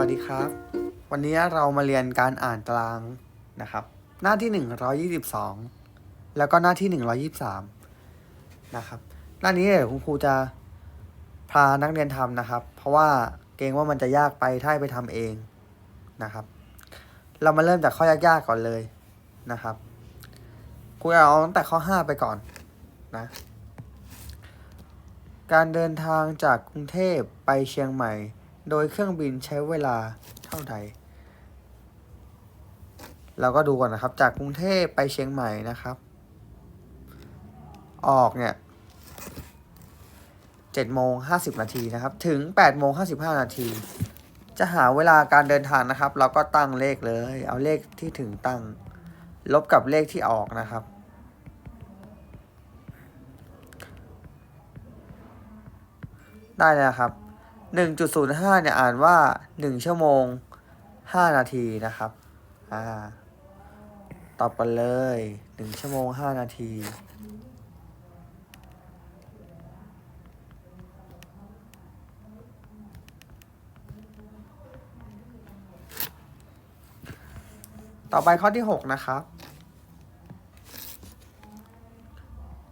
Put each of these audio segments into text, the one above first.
วัสดีครับ วันนี้เรามาเรียนการอ่านตารางนะครับ หน้าที่ 122 แล้วก็หน้าที่ 123 นะครับ หน้านี้เดี๋ยวคุณครูจะพานักเรียนทำนะครับ เพราะว่าเกรงว่ามันจะยากไปถ้าไปทำเองนะครับ เรามาเริ่มจากข้อยากๆก่อนเลยนะครับครูจะเอาตั้งแต่ข้อ 5 ไปก่อนนะการเดินทางจากกรุงเทพไปเชียงใหม่ โดยเครื่องบินใช้เวลาเท่าใด เราก็ดูก่อนนะครับ จากกรุงเทพไปเชียงใหม่นะครับ ออกเนี่ยเจ็ดโมงห้าสิบนาทีนะครับ ถึงแปดโมงห้าสิบห้านาที จะหาเวลาการเดินทางนะครับ เราก็ตั้งเลขเลย เอาเลขที่ถึงตั้ง ลบกับเลขที่ออกนะครับได้แล้วครับ 1.05 เนี่ยอ่านว่า 1 ชั่วโมง 5 นาทีนะครับอ่าตอบกันเลย 1 ชั่วโมง 5 นาที ต่อไปข้อที่ 6 นะครับ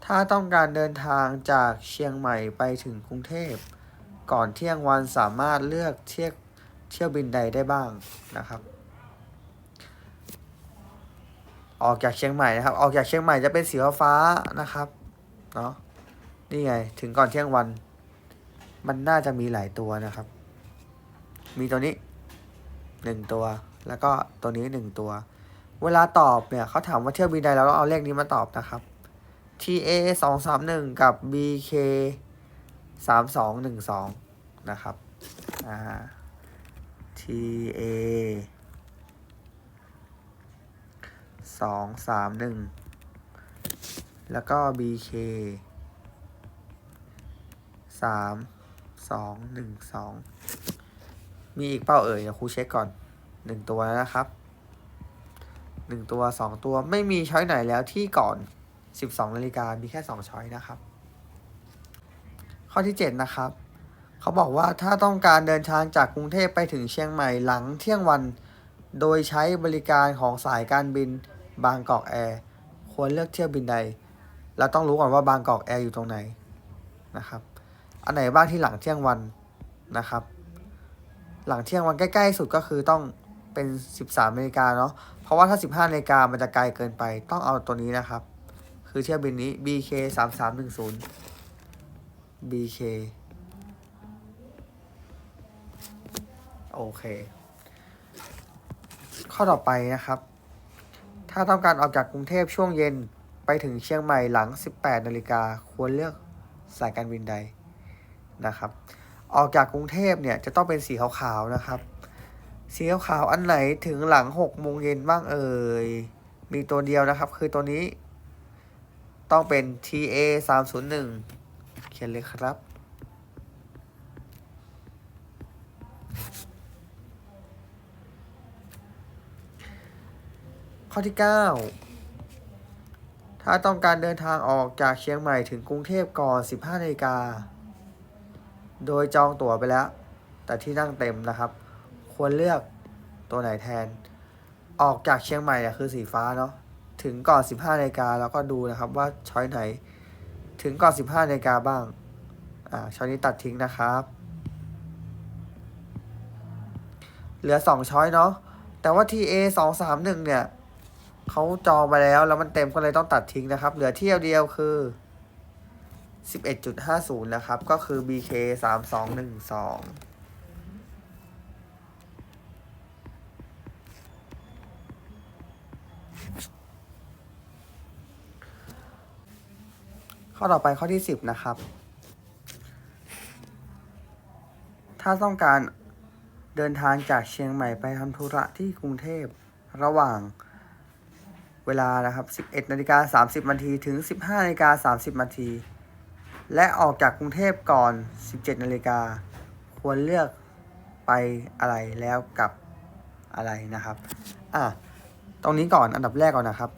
ถ้าต้องการเดินทางจากเชียงใหม่ไปถึงกรุงเทพ ก่อนเที่ยงวันสามารถเลือกเที่ยวเที่ยวบินใดได้บ้างนะครับ ออกจากเชียงใหม่นะครับ ออกจากเชียงใหม่จะเป็นสีฟ้านะครับเนาะนี่ไง ถึงก่อนเที่ยงวัน มันน่าจะมีหลายตัวนะครับ มีตัวนี้หนึ่งตัว แล้วก็ตัวนี้หนึ่งตัว เวลาตอบเนี่ยเขาถามว่าเที่ยวบินใดเราก็เอาเลขนี้มาตอบนะครับ TA สองสามหนึ่งกับ BK สามสองหนึ่งสองนะครับอ่า TA สองสามหนึ่งแล้วก็ BK สามสองหนึ่งสองมีอีกเป้าเอ่ยเดี๋ยวครูเช็คก่อนหนึ่งตัวแล้วนะครับหนึ่งตัวสองตัวไม่มีช้อยไหนแล้วที่ก่อนสิบสองนาฬิกามีแค่สองช้อยนะครับ ข้อที่ 7 นะครับ เขาบอกว่าถ้าต้องการเดินทางจากกรุงเทพไปถึงเชียงใหม่หลังเที่ยงวัน โดยใช้บริการของสายการบินบางกอกแอร์ควรเลือกเที่ยวบินใด เราต้องรู้ก่อนว่าบางกอกแอร์อยู่ตรงไหนนะครับ อันไหนบ้างที่หลังเที่ยงวันนะครับ หลังเที่ยงวันใกล้ๆสุดก็คือต้องเป็น 13นาฬิกาเนาะ เพราะว่าถ้า 15นาฬิกามันจะไกลเกินไป ต้องเอาตัวนี้นะครับ คือเที่ยวบินนี้ BK 3310 BK โอเค ข้อต่อไปนะครับ ถ้าต้องการออกจากกรุงเทพช่วงเย็นไปถึงเชียงใหม่หลัง 18 นาฬิกาควรเลือกสายการบินใดนะครับ ออกจากกรุงเทพเนี่ยจะต้องเป็นสีขาวๆนะครับ สีขาวๆอันไหนถึงหลัง 6 โมงเย็นบ้างเอ่ย มีตัวเดียวนะครับ คือตัวนี้ ต้องเป็น TA 301 เขียนเลยครับ ข้อที่ 9 ถ้าต้องการเดินทางออกจากเชียงใหม่ถึงกรุงเทพก่อน 15นาฬิกา โดยจองตั๋วไปแล้ว แต่ที่นั่งเต็มนะครับ ควรเลือกตัวไหนแทน ออกจากเชียงใหม่เนี่ยคือสีฟ้าเนาะ ถึงก่อน 15นาฬิกาแล้วก็ดูนะครับว่าช้อยไหน ถึงก่อนสิบห้านาฬิกาบ้าง อ่าช้อยนี้ตัดทิ้งนะครับ เหลือสองช้อยเนาะ แต่ว่า TA 2 3 1เนี่ย เขาจองไปแล้วแล้วมันเต็มก็เลยต้องตัดทิ้งนะครับ เหลือเที่ยวเดียวคือ11.50นะครับ ก็คือ BK 3212 ข้อต่อไปข้อที่10นะครับ ถ้าต้องการเดินทางจากเชียงใหม่ไปทำธุระที่กรุงเทพระหว่างเวลานะครับ 11นาฬิกา30นาทีถึง 15นาฬิกา30นาทีและออกจากกรุงเทพก่อน 17นาฬิกาควรเลือกไปอะไรแล้วกับอะไรนะครับอะตรงนี้ก่อนอันดับแรกก่อนนะครับ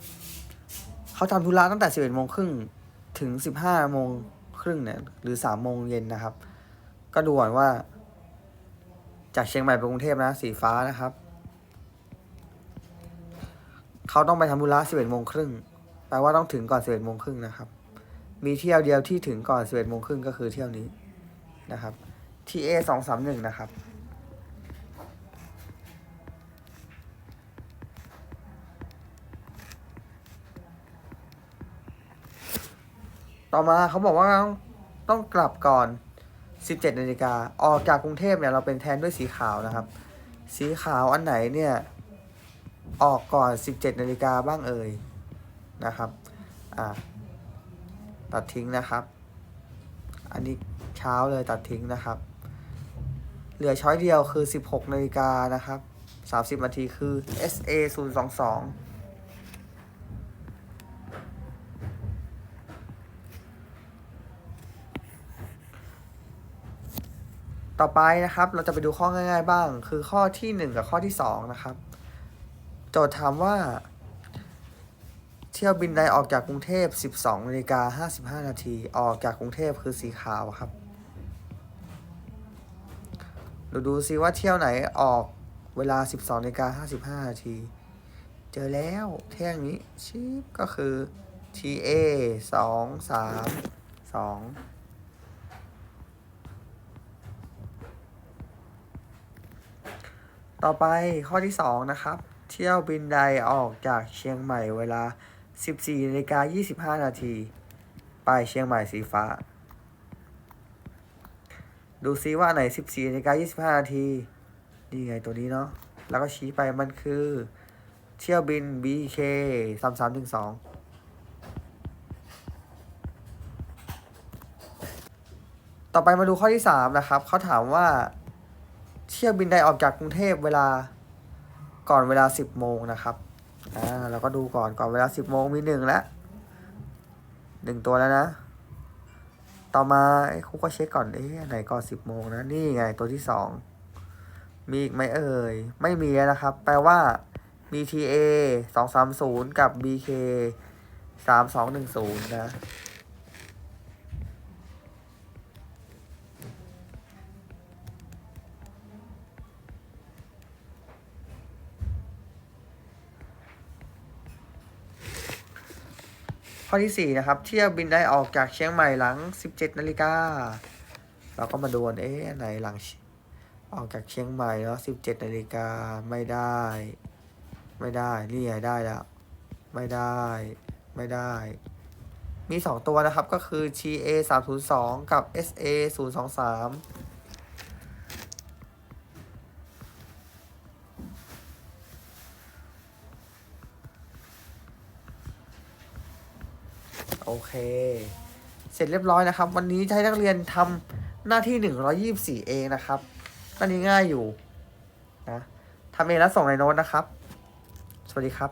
เขาทำธุระตั้งแต่ 11โมงครึ่ง ถึง 15โมงครึ่งเนี่ยหรือ3โมงเย็นนะครับ ก็ดูก่อนว่า จากเชียงใหม่ไปกรุงเทพนะสีฟ้านะครับ เขาต้องไปทำธุระสิบเอ็ดโมงครึ่งแปลว่าต้องถึงก่อนสิบเอ็ดโมงครึ่งนะครับ มีเที่ยวเดียวที่ถึงก่อนสิบเอ็ดโมงครึ่งก็คือเที่ยวนี้นะครับ TA สองสามหนึ่งนะครับ ต่อมาเขาบอกว่าต้องต้องกลับก่อน 17นาฬิกาออกจากกรุงเทพเนี่ยเราเป็นแทนด้วยสีขาวนะครับ สีขาวอันไหนเนี่ยออกก่อน 17นาฬิกาบ้างเอ่ยนะครับอ่าตัดทิ้งนะครับ อันนี้เช้าเลยตัดทิ้งนะครับ เหลือช้อยเดียวคือ 16นาฬิกานะครับ 30นาทีคือ SA 022 ต่อไปนะครับเราจะไปดูข้อง่าย ๆ บ้าง คือข้อที่ 1 กับข้อที่ 2 นะครับ โจทย์ถามว่า เที่ยวบินใดออกจากกรุงเทพ 12นาฬิกา55 นาทีออกจากกรุงเทพคือสีขาวครับดูดูซิว่าเที่ยวไหนออกเวลา 12นาฬิกา55 นาที เจอแล้วเที่ยงนี้ชิปก็คือ TA 2 3 2 ต่อไปข้อที่ 2 นะครับ เที่ยวบินใดออกจากเชียงใหม่เวลา 14นาฬิกา25 นาที ไปเชียงใหม่สีฟ้า ดูซิว่าอันไหน 14นาฬิกา25 นาที นี่ไงตัวนี้เนาะ แล้วก็ชี้ไปมันคือ เที่ยวบิน BK 3312ต่อไปมาดูข้อที่ 3 นะครับ เขาถามว่า เที่ยวบินใดออกจากกรุงเทพเวลาก่อนเวลา 10 โมงนะครับ อ่าเราก็ดูก่อนก่อนเวลา 10 โมงมีหนึ่งแล้วหนึ่งตัวแล้วนะ ต่อมาไอ้คุกก็เช็คก่อน เอ๊ะไหนก่อน 10 โมงนะ นี่ไงตัวที่ 2 มีอีกไหมเอ่ย ไม่มีแล้วนะครับ แปลว่า BTA 230 กับ BK 3210 นะ ข้อที่ 4 นะครับเที่ยวบินได้ออกจากเชียงใหม่หลัง 17นาฬิกาเราก็มาดูกันเอ๊ะอันไหนหลังออกจากเชียงใหม่แล้ว17นาฬิกาไม่ได้ ไม่ได้นี่ได้แล้วไม่ได้ไม่ได้ มี 2 ตัวนะครับก็คือ TA 302กับ SA 023 โอเค เสร็จเรียบร้อยนะครับ วันนี้ให้นักเรียนทำหน้าที่ 124 เองนะครับอันนี้ง่ายอยู่นะทำเองแล้วส่งในโน้ตนะครับ สวัสดีครับ